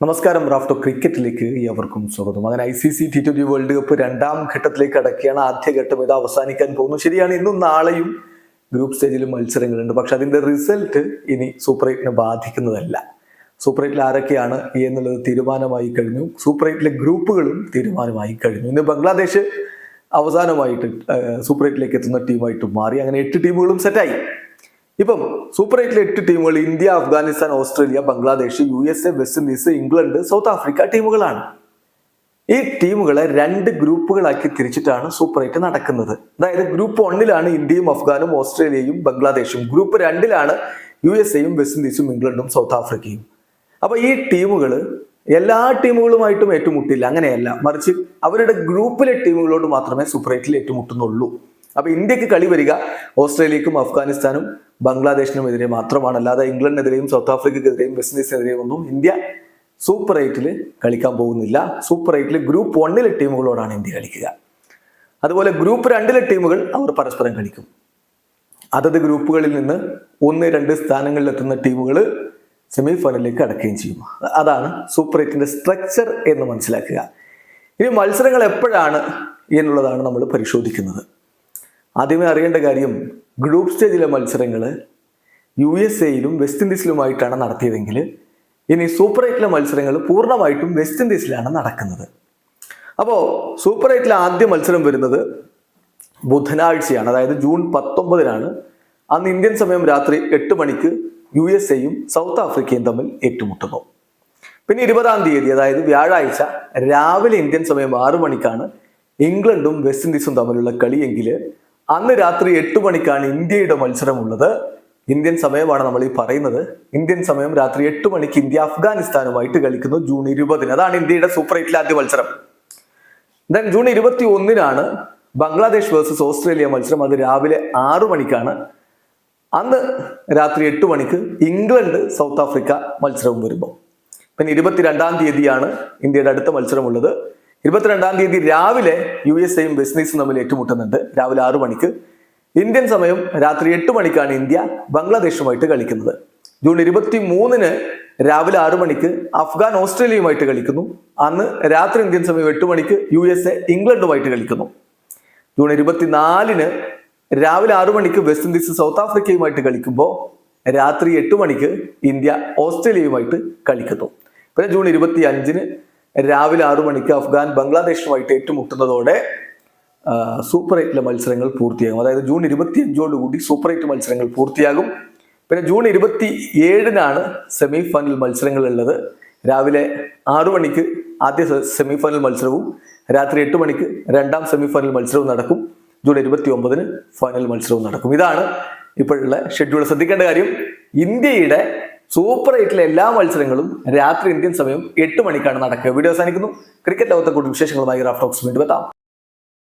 നമസ്കാരം റാഫ്റ്റോ ക്രിക്കറ്റിലേക്ക് എവർക്കും സ്വാഗതം. അങ്ങനെ I C C T twenty world cup രണ്ടാം ഘട്ടത്തിലേക്ക് അടക്കിയാണ് ആദ്യഘട്ടം ഇത് അവസാനിക്കാൻ പോകുന്നു. ശരിയാണ് ഇന്നും നാളെയും ഗ്രൂപ്പ് സ്റ്റേജിൽ മത്സരങ്ങളുണ്ട്. പക്ഷെ അതിന്റെ റിസൾട്ട് ഇനി സൂപ്പർ എയ്റ്റിനെ ബാധിക്കുന്നതല്ല. സൂപ്പർ എയ്റ്റിൽ ആരൊക്കെയാണ് എന്നുള്ളത് തീരുമാനമായി കഴിഞ്ഞു. സൂപ്പർ എയ്റ്റിലെ ഗ്രൂപ്പുകളും തീരുമാനമായി കഴിഞ്ഞു. ഇന്ന് ബംഗ്ലാദേശ് അവസാനമായിട്ട് സൂപ്പർ എയ്റ്റിലേക്ക് എത്തുന്ന ടീമായിട്ട് മാറി. അങ്ങനെ എട്ട് ടീമുകളും സെറ്റായി ഇപ്പം സൂപ്പർ എയ്റ്റിലെ എട്ട് ടീമുകൾ India Afghanistan Australia Bangladesh U S A West Indies England South Africa ടീമുകളാണ്. ഈ ടീമുകളെ രണ്ട് ഗ്രൂപ്പുകളാക്കി തിരിച്ചിട്ടാണ് സൂപ്പർ എയ്റ്റ് നടക്കുന്നത്. അതായത് ഗ്രൂപ്പ് ഒന്നിലാണ് ഇന്ത്യയും അഫ്ഗാനും ഓസ്ട്രേലിയയും ബംഗ്ലാദേശും. ഗ്രൂപ്പ് രണ്ടിലാണ് യു എസ് എയും വെസ്റ്റ് ഇൻഡീസും ഇംഗ്ലണ്ടും സൗത്ത് ആഫ്രിക്കയും. അപ്പൊ ഈ ടീമുകൾ എല്ലാ ടീമുകളുമായിട്ടും ഏറ്റുമുട്ടില്ല. അങ്ങനെയല്ല. മറിച്ച് അവരുടെ ഗ്രൂപ്പിലെ ടീമുകളോട് മാത്രമേ സൂപ്പർ എയ്റ്റിൽ ഏറ്റുമുട്ടുന്നുള്ളൂ. അപ്പൊ ഇന്ത്യയ്ക്ക് കളി വരിക. ഓസ്ട്രേലിയക്കും അഫ്ഗാനിസ്ഥാനും ബംഗ്ലാദേശിനും ബംഗ്ലാദേശിനുമെതിരെ മാത്രമാണ്. അല്ലാതെ ഇംഗ്ലണ്ടിനെതിരെയും സൗത്ത് ആഫ്രിക്കക്കെതിരെയും വെസ്റ്റ് ഇൻഡീസിനെതിരെയും ഒന്നും ഇന്ത്യ സൂപ്പർ എയ്റ്റിൽ കളിക്കാൻ പോകുന്നില്ല. സൂപ്പർ എയ്റ്റിൽ ഗ്രൂപ്പ് വണ്ണിലെ ടീമുകളോടാണ് ഇന്ത്യ കളിക്കുക. അതുപോലെ ഗ്രൂപ്പ് രണ്ടിലെ ടീമുകൾ അവർ പരസ്പരം കളിക്കും. അതത് ഗ്രൂപ്പുകളിൽ നിന്ന് ഒന്ന് രണ്ട് സ്ഥാനങ്ങളിൽ എത്തുന്ന ടീമുകൾ സെമി ഫൈനലിലേക്ക് അടക്കുകയും ചെയ്യും. അതാണ് സൂപ്പർ എയ്റ്റിന്റെ സ്ട്രക്ചർ എന്ന് മനസ്സിലാക്കുക. ഇനി മത്സരങ്ങൾ എപ്പോഴാണ് എന്നുള്ളതാണ് നമ്മൾ പരിശോധിക്കുന്നത്. ആദ്യമേ അറിയേണ്ട കാര്യം ഗ്രൂപ്പ് സ്റ്റേജിലെ മത്സരങ്ങൾ യു എസ് എയിലും വെസ്റ്റ് ഇൻഡീസിലുമായിട്ടാണ് നടത്തിയതെങ്കിൽ ഇനി സൂപ്പർ എയ്റ്റിലെ മത്സരങ്ങൾ പൂർണമായിട്ടും വെസ്റ്റ് ഇൻഡീസിലാണ് നടക്കുന്നത്. അപ്പോൾ സൂപ്പർ എയ്റ്റിലെ ആദ്യ മത്സരം വരുന്നത് ബുധനാഴ്ചയാണ്. അതായത് ജൂൺ പത്തൊമ്പതിനാണ്. അന്ന് ഇന്ത്യൻ സമയം രാത്രി എട്ട് മണിക്ക് യു എസ് എയും സൗത്ത് ആഫ്രിക്കയും തമ്മിൽ ഏറ്റുമുട്ടുന്നു. പിന്നെ ഇരുപതാം തീയതി അതായത് വ്യാഴാഴ്ച രാവിലെ ഇന്ത്യൻ സമയം ആറു മണിക്കാണ് ഇംഗ്ലണ്ടും വെസ്റ്റ് ഇൻഡീസും തമ്മിലുള്ള കളിയെങ്കിൽ അന്ന് രാത്രി എട്ട് മണിക്കാണ് ഇന്ത്യയുടെ മത്സരമുള്ളത്. ഇന്ത്യൻ സമയമാണ് നമ്മൾ ഈ പറയുന്നത്. ഇന്ത്യൻ സമയം രാത്രി എട്ട് മണിക്ക് ഇന്ത്യ അഫ്ഗാനിസ്ഥാനുമായിട്ട് കളിക്കുന്നു. ജൂൺ ഇരുപതിന്. അതാണ് ഇന്ത്യയുടെ സൂപ്പർ എയ്റ്റിലെ ആദ്യ മത്സരം. ദെൻ ജൂൺ ഇരുപത്തി ഒന്നിനാണ് ബംഗ്ലാദേശ് വേഴ്സസ് ഓസ്ട്രേലിയ മത്സരം. അത് രാവിലെ ആറു മണിക്കാണ്. അന്ന് രാത്രി എട്ട് മണിക്ക് ഇംഗ്ലണ്ട് സൗത്ത് ആഫ്രിക്ക മത്സരവും വരുമ്പോൾ പിന്നെ ഇരുപത്തിരണ്ടാം തീയതിയാണ് ഇന്ത്യയുടെ അടുത്ത മത്സരമുള്ളത്. ഇരുപത്തിരണ്ടാം തീയതി രാവിലെ യു എസ് എയും വെസ്റ്റ് ഇൻഡീസും തമ്മിൽ ഏറ്റുമുട്ടുന്നുണ്ട്. രാവിലെ ആറു മണിക്ക്. ഇന്ത്യൻ സമയം രാത്രി എട്ട് മണിക്കാണ് ഇന്ത്യ ബംഗ്ലാദേശുമായിട്ട് കളിക്കുന്നത്. ജൂൺ ഇരുപത്തി മൂന്നിന് രാവിലെ ആറു മണിക്ക് അഫ്ഗാൻ ഓസ്ട്രേലിയയുമായിട്ട് കളിക്കുന്നു. അന്ന് രാത്രി ഇന്ത്യൻ സമയം എട്ട് മണിക്ക് യു എസ് എ ഇംഗ്ലണ്ടുമായിട്ട് കളിക്കുന്നു. ജൂൺ ഇരുപത്തിനാലിന് രാവിലെ ആറു മണിക്ക് വെസ്റ്റ് ഇൻഡീസ് സൗത്ത് ആഫ്രിക്കയുമായിട്ട് കളിക്കുമ്പോൾ രാത്രി എട്ട് മണിക്ക് ഇന്ത്യ ഓസ്ട്രേലിയയുമായിട്ട് കളിക്കുന്നു. പിന്നെ ജൂൺ ഇരുപത്തി അഞ്ചിന് രാവിലെ ആറു മണിക്ക് അഫ്ഗാൻ ബംഗ്ലാദേശുമായിട്ട് ഏറ്റുമുട്ടുന്നതോടെ സൂപ്പർ എയ്റ്റിലെ മത്സരങ്ങൾ പൂർത്തിയാകും. അതായത് ജൂൺ ഇരുപത്തി അഞ്ചോടുകൂടി സൂപ്പർ എയ്റ്റ് മത്സരങ്ങൾ പൂർത്തിയാകും. പിന്നെ ജൂൺ ഇരുപത്തി ഏഴിനാണ് സെമി ഫൈനൽ മത്സരങ്ങൾ ഉള്ളത് രാവിലെ ആറു മണിക്ക് ആദ്യ സെമി ഫൈനൽ മത്സരവും രാത്രി എട്ട് മണിക്ക് രണ്ടാം സെമി ഫൈനൽ മത്സരവും നടക്കും. ജൂൺ ഇരുപത്തി ഒമ്പതിന് ഫൈനൽ മത്സരവും നടക്കും. ഇതാണ് ഇപ്പോഴുള്ള ഷെഡ്യൂൾ. ശ്രദ്ധിക്കേണ്ട കാര്യം ഇന്ത്യയുടെ സൂപ്പർ എയ്റ്റിലെ എല്ലാ മത്സരങ്ങളും രാത്രി ഇന്ത്യൻ സമയം എട്ട് മണിക്കാണ് നടക്കുക. വീഡിയോ അവസാനിക്കുന്നു. ക്രിക്കറ്റ് ലോകത്തെ കൂടുതൽ വിശേഷങ്ങളുമായി റാഫ്റ്റോക്സ് വീണ്ടും എത്താം.